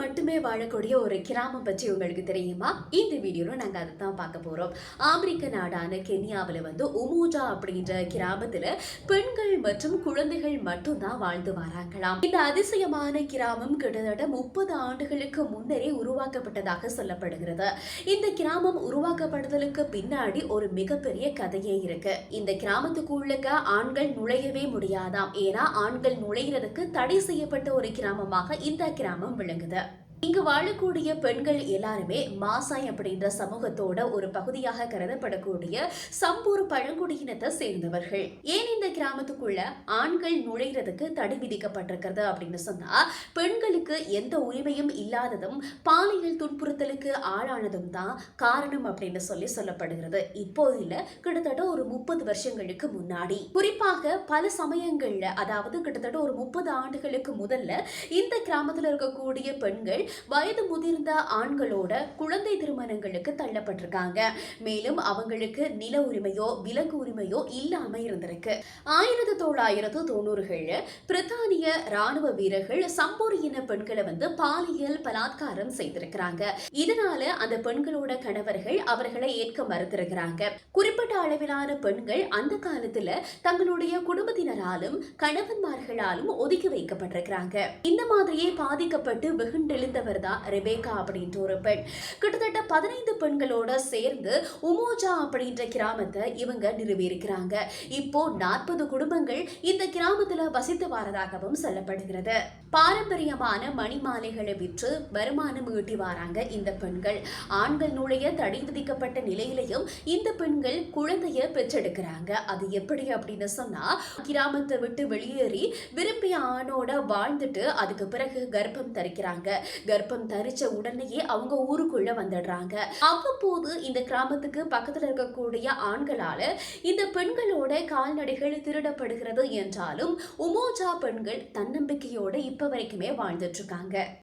மட்டுமே வாழக்கூடிய ஒரு கிராமம் பற்றி உங்களுக்கு தெரியுமா? இந்த வீடியோவில் நாங்கள் அதை தான் பார்க்க போகிறோம் ஆப்பிரிக்க நாடான கென்யாவில் வந்து உமூஜா அப்படின்ற கிராமத்தில் பெண்கள் மற்றும் குழந்தைகள் மட்டும்தான் வாழ்ந்து வராங்களாம். இந்த அதிசயமான கிராமம் கிட்டத்தட்ட முப்பது ஆண்டுகளுக்கு முன்னரே உருவாக்கப்பட்டதாக சொல்லப்படுகிறது. இந்த கிராமம் உருவாக்கப்படுதலுக்கு பின்னாடி ஒரு மிகப்பெரிய கதையே இருக்கு. இந்த கிராமத்துக்குள்ளுக்க ஆண்கள் நுழையவே முடியாதாம். ஏன்னா ஆண்கள் நுழைகிறதுக்கு தடை செய்யப்பட்ட ஒரு கிராமமாக இந்த கிராமம் விளங்குது. இங்கு வாழக்கூடிய பெண்கள் எல்லாருமே மாசாய் அப்படின்ற சமூகத்தோட ஒரு பகுதியாக கருதப்படக்கூடிய சம்பூர் பழங்குடியினத்தை சேர்ந்தவர்கள். ஏன் இந்த கிராமத்துக்குள்ள ஆண்கள் நுழைகிறதுக்கு தடை விதிக்கப்பட்டிருக்கிறது அப்படின்னு சொன்னா பெண்களுக்கு எந்த உரிமையும் இல்லாததும் பாலியல் துன்புறுத்தலுக்கு ஆளானதும் தான் காரணம் அப்படின்னு சொல்லி சொல்லப்படுகிறது. இப்போ இல்ல கிட்டத்தட்ட ஒரு முப்பது வருஷங்களுக்கு முன்னாடி. குறிப்பாக பல சமயங்கள்ல அதாவது கிட்டத்தட்ட ஒரு முப்பது ஆண்டுகளுக்கு முதல்ல இந்த கிராமத்தில் இருக்கக்கூடிய பெண்கள் வயது முதிர்ந்த ஆண்களோட குழந்தை திருமணங்களுக்கு தள்ளப்பட்டிருக்காங்க. மேலும் அவங்களுக்கு நில உரிமையோ விலங்கு உரிமையோ இல்லாம இருந்திருக்கு. ஆயிரத்தி தொள்ளாயிரத்து தொண்ணூறுகள்ல பிரித்தானிய ராணுவ வீரர்கள் சம்பூர் இன பெண்களை வந்து பாலியல் பலாத்காரம் செய்திருக்கிறாங்க. இதனால அந்த பெண்களோட கணவர்கள் அவர்களை ஏற்க மறுத்திருக்கிறாங்க. குறிப்பிட்ட அளவிலான பெண்கள் அந்த காலத்துல தங்களுடைய குடும்பத்தினராலும் கணவன்மார்களாலும் ஒதுக்கி வைக்கப்பட்டிருக்கிறாங்க. இந்த மாதிரியே பாதிக்கப்பட்டு வெகுண்டெழுந்தவர் தான் ரெபேகா அப்படின்ற ஒரு பெண். கிட்டத்தட்ட பதினைந்து பெண்களோட சேர்ந்து உமோஜா அப்படின்ற கிராமத்தை இவங்க நிறுவியிருக்கிறாங்க. இப்போ நாற்பது குடும்பங்கள் இந்த கிராமத்துல வசித்து வரதாகவும் சொல்லப்படுகிறது. பாரம்பரியமான மணிமாலைகளை விற்று வருமானம் ஈட்டி வராங்க இந்த பெண்கள். ஆண்கள் நுழைய தடை விதிக்கப்பட்ட நிலையிலையும் இந்த பெண்கள் குழந்தைய பெற்றெடுக்கிறாங்க. அது எப்படி அப்படின்னு சொன்னா கிராமத்தை விட்டு வெளியேறி விரும்பிய ஆணோட வாழ்ந்துட்டு அதுக்கு பிறகு கர்ப்பம் தரிக்கிறாங்க. கர்ப்பம் தரிச்ச உடனேயே அவங்க ஊருக்குள்ள வந்துடுறாங்க. அவ்வப்போது இந்த கிராமத்துக்கு பக்கத்துல இருக்கக்கூடிய ஆண்களால இந்த பெண்களோட கால்நடைகள் திருடப்படுகிறது என்றாலும் உமோஜா பெண்கள் தன்னம்பிக்கையோட இப்ப வரைக்குமே வாழ்ந்துட்டு இருக்காங்க.